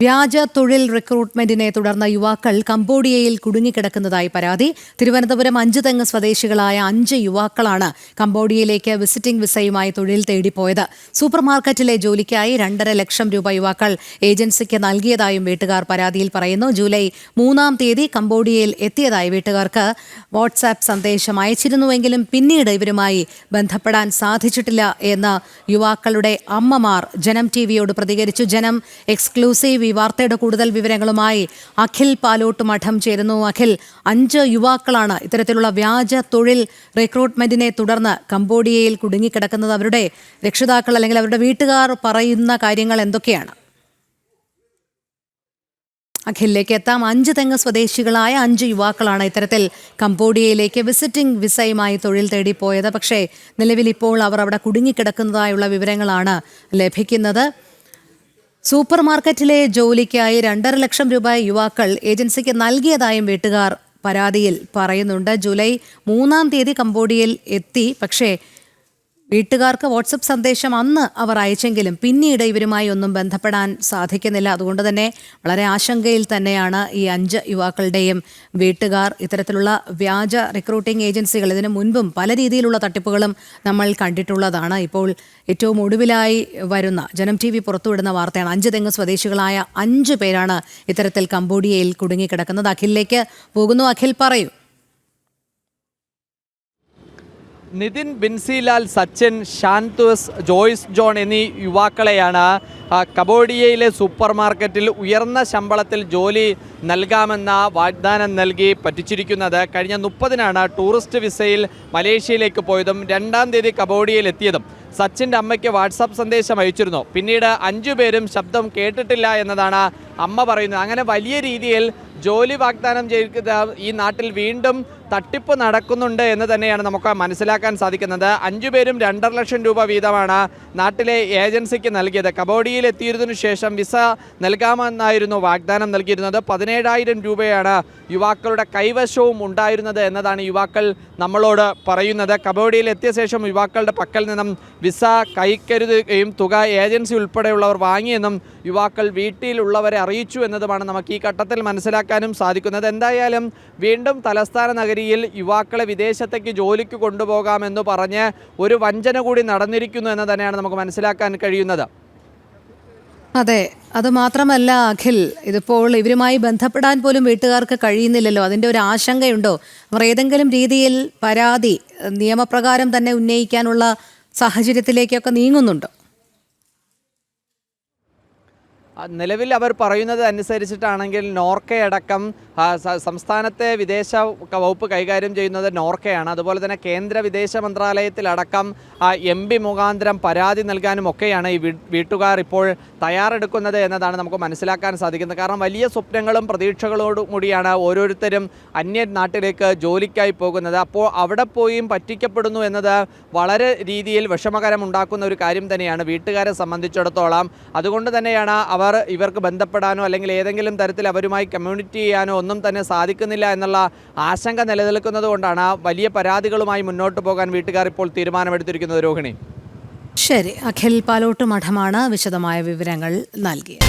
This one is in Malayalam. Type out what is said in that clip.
വ്യാജ തൊഴിൽ റിക്രൂട്ട്മെന്റിനെ തുടർന്ന് യുവാക്കൾ കംബോഡിയയിൽ കുടുങ്ങിക്കിടക്കുന്നതായി പരാതി. തിരുവനന്തപുരം അഞ്ചുതെങ്ങ് സ്വദേശികളായ അഞ്ച് യുവാക്കളാണ് കംബോഡിയയിലേക്ക് വിസിറ്റിംഗ് വിസയുമായി തൊഴിൽ തേടിപ്പോയത്. സൂപ്പർമാർക്കറ്റിലെ ജോലിക്കായി രണ്ടര ലക്ഷം രൂപ യുവാക്കൾ ഏജൻസിക്ക് നൽകിയതായും വീട്ടുകാർ പരാതിയിൽ പറയുന്നു. ജൂലൈ മൂന്നാം തീയതി കംബോഡിയയിൽ എത്തിയതായി വീട്ടുകാർക്ക് വാട്സാപ്പ് സന്ദേശം അയച്ചിരുന്നുവെങ്കിലും പിന്നീട് ഇവരുമായി ബന്ധപ്പെടാൻ സാധിച്ചിട്ടില്ല എന്ന് യുവാക്കളുടെ അമ്മമാർ ജനം ടി പ്രതികരിച്ചു. ജനം എക്സ്ക്ലൂസീവ് ഈ വാർത്തയുടെ കൂടുതൽ വിവരങ്ങളുമായി അഖിൽ പാലോട്ട് മഠം ചേരുന്നു. അഖിൽ അഞ്ച് യുവാക്കളാണ് ഇത്തരത്തിലുള്ള വ്യാജ തൊഴിൽ റിക്രൂട്ട്മെന്റിനെ തുടർന്ന് കംബോഡിയയിൽ കുടുങ്ങിക്കിടക്കുന്നത്. അവരുടെ രക്ഷിതാക്കൾ അല്ലെങ്കിൽ അവരുടെ വീട്ടുകാർ പറയുന്ന കാര്യങ്ങൾ എന്തൊക്കെയാണ്? അഖിലിലേക്ക് എത്താം. അഞ്ച് തെങ്ങ് സ്വദേശികളായ അഞ്ച് യുവാക്കളാണ് ഇത്തരത്തിൽ കംബോഡിയയിലേക്ക് വിസിറ്റിംഗ് വിസയുമായി തൊഴിൽ തേടി പോയത് പക്ഷേ നിലവിൽ ഇപ്പോൾ അവർ അവിടെ കുടുങ്ങിക്കിടക്കുന്നതായുള്ള വിവരങ്ങളാണ് ലഭിക്കുന്നത്. സൂപ്പർ മാർക്കറ്റിലെ ജോലിക്കായി രണ്ടര ലക്ഷം രൂപ യുവാക്കൾ ഏജൻസിക്ക് നൽകിയതായും വീട്ടുകാർ പരാതിയിൽ പറയുന്നുണ്ട്. ജൂലൈ മൂന്നാം തീയതി കംബോഡിയയിൽ എത്തി. പക്ഷേ വീട്ടുകാർക്ക് വാട്സപ്പ് സന്ദേശം അന്ന് അവർ അയച്ചെങ്കിലും പിന്നീട് ഇവരുമായി ഒന്നും ബന്ധപ്പെടാൻ സാധിക്കുന്നില്ല. അതുകൊണ്ട് തന്നെ വളരെ ആശങ്കയിൽ തന്നെയാണ് ഈ അഞ്ച് യുവാക്കളുടെയും വീട്ടുകാർ. ഇത്തരത്തിലുള്ള വ്യാജ റിക്രൂട്ടിംഗ് ഏജൻസികൾ ഇതിനു മുൻപും പല രീതിയിലുള്ള തട്ടിപ്പുകളും നമ്മൾ കണ്ടിട്ടുള്ളതാണ്. ഇപ്പോൾ ഏറ്റവും ഒടുവിലായി വരുന്ന ജനം ടി വി പുറത്തുവിടുന്ന വാർത്തയാണ്. അഞ്ച് തെങ്ങ് സ്വദേശികളായ അഞ്ച് പേരാണ് ഇത്തരത്തിൽ കംബോഡിയയിൽ കുടുങ്ങിക്കിടക്കുന്നത്. അഖിലേക്ക് പോകുന്നു. അഖിൽ പറയൂ. നിതിൻ ബിൻസിലാൽ സച്ചിൻ ഷാൻതുസ് ജോയ്സ് ജോൺ എന്നീ യുവാക്കളെയാണ് കബോഡിയയിലെ സൂപ്പർ മാർക്കറ്റിൽ ഉയർന്ന ശമ്പളത്തിൽ ജോലി നൽകാമെന്ന വാഗ്ദാനം നൽകി പറ്റിച്ചിരിക്കുന്നത്. കഴിഞ്ഞ മുപ്പതിനാണ് ടൂറിസ്റ്റ് വിസയിൽ മലേഷ്യയിലേക്ക് പോയതും രണ്ടാം തീയതി കബോഡിയയിലെത്തിയതും സച്ചിന്റെ അമ്മയ്ക്ക് വാട്സാപ്പ് സന്ദേശം അയച്ചിരുന്നു. പിന്നീട് അഞ്ചു പേരും ശബ്ദം കേട്ടിട്ടില്ല എന്നതാണ് അമ്മ പറയുന്നത്. അങ്ങനെ വലിയ രീതിയിൽ ജോലി വാഗ്ദാനം ചെയ്ത ഈ നാട്ടിൽ വീണ്ടും തട്ടിപ്പ് നടക്കുന്നുണ്ട് എന്ന് തന്നെയാണ് നമുക്ക് മനസ്സിലാക്കാൻ സാധിക്കുന്നത്. അഞ്ചു പേരും രണ്ടര ലക്ഷം രൂപ വീതമാണ് നാട്ടിലെ ഏജൻസിക്ക് നൽകിയത്. കബോഡിയിൽ എത്തിയതിനു ശേഷം വിസ നൽകാമെന്നായിരുന്നു വാഗ്ദാനം നൽകിയിരുന്നത്. പതിനേഴായിരം രൂപയാണ് യുവാക്കളുടെ കൈവശവും ഉണ്ടായിരുന്നത് എന്നതാണ് യുവാക്കൾ നമ്മളോട് പറയുന്നത്. കബോഡിയിൽ എത്തിയ ശേഷം യുവാക്കളുടെ പക്കൽ നിന്നും വിസ കൈക്കരുതുകയും തുക ഏജൻസി ഉൾപ്പെടെയുള്ളവർ വാങ്ങിയെന്നും യുവാക്കൾ വീട്ടിലുള്ളവരെ അറിയിച്ചു എന്നതുമാണ് നമുക്ക് ഈ ഘട്ടത്തിൽ മനസ്സിലാക്കാനും സാധിക്കുന്നത്. എന്തായാലും വീണ്ടും തലസ്ഥാന നഗരിയിൽ യുവാക്കളെ വിദേശത്തേക്ക് ജോലിക്ക് കൊണ്ടുപോകാമെന്ന് പറഞ്ഞ് ഒരു വഞ്ചന കൂടി നടന്നിരിക്കുന്നു എന്ന് തന്നെയാണ് നമുക്ക് മനസ്സിലാക്കാൻ കഴിയുന്നത്. അതെ അത് മാത്രമല്ല അഖിൽ ഇതിപ്പോൾ ഇവരുമായി ബന്ധപ്പെടാൻ പോലും വീട്ടുകാർക്ക് കഴിയുന്നില്ലല്ലോ. അതിന്റെ ഒരു ആശങ്കയുണ്ടോ? അവർ ഏതെങ്കിലും രീതിയിൽ പരാതി നിയമപ്രകാരം തന്നെ ഉന്നയിക്കാനുള്ള സാഹചര്യത്തിലേക്കൊക്കെ നീങ്ങുന്നുണ്ടോ? നിലവിൽ അവർ പറയുന്നത് അനുസരിച്ചിട്ടാണെങ്കിൽ നോർക്കയടക്കം സംസ്ഥാനത്തെ വിദേശ വകുപ്പ് കൈകാര്യം ചെയ്യുന്നത് നോർക്കയാണ്. അതുപോലെ തന്നെ കേന്ദ്ര വിദേശ മന്ത്രാലയത്തിലടക്കം എം പി മുഖാന്തരം പരാതി നൽകാനും ഒക്കെയാണ് ഈ വീട്ടുകാർ ഇപ്പോൾ തയ്യാറെടുക്കുന്നത് എന്നതാണ് നമുക്ക് മനസ്സിലാക്കാൻ സാധിക്കുന്നത്. കാരണം വലിയ സ്വപ്നങ്ങളും പ്രതീക്ഷകളോടും കൂടിയാണ് ഓരോരുത്തരും അന്യ നാട്ടിലേക്ക് ജോലിക്കായി പോകുന്നത്. അപ്പോൾ അവിടെ പോയും പറ്റിക്കപ്പെടുന്നു എന്നത് വളരെ രീതിയിൽ വിഷമകരം ഉണ്ടാക്കുന്ന ഒരു കാര്യം തന്നെയാണ് വീട്ടുകാരെ സംബന്ധിച്ചിടത്തോളം. അതുകൊണ്ട് തന്നെയാണ് അവർ ഇവർക്ക് ബന്ധപ്പെടാനോ അല്ലെങ്കിൽ ഏതെങ്കിലും തരത്തിൽ അവരുമായി കമ്മ്യൂണിറ്റി ചെയ്യാനോ ഒന്നും തന്നെ സാധിക്കുന്നില്ല എന്നുള്ള ആശങ്ക നിലനിൽക്കുന്നത് കൊണ്ടാണ് വലിയ പരാതികളുമായി മുന്നോട്ട് പോകാൻ വീട്ടുകാർ ഇപ്പോൾ തീരുമാനമെടുത്തിരിക്കുന്നത്. രോഹിണി. ശരി അഖിൽ പാലോട്ട് മഠമാണ് വിശദമായ വിവരങ്ങൾ നൽകിയത്.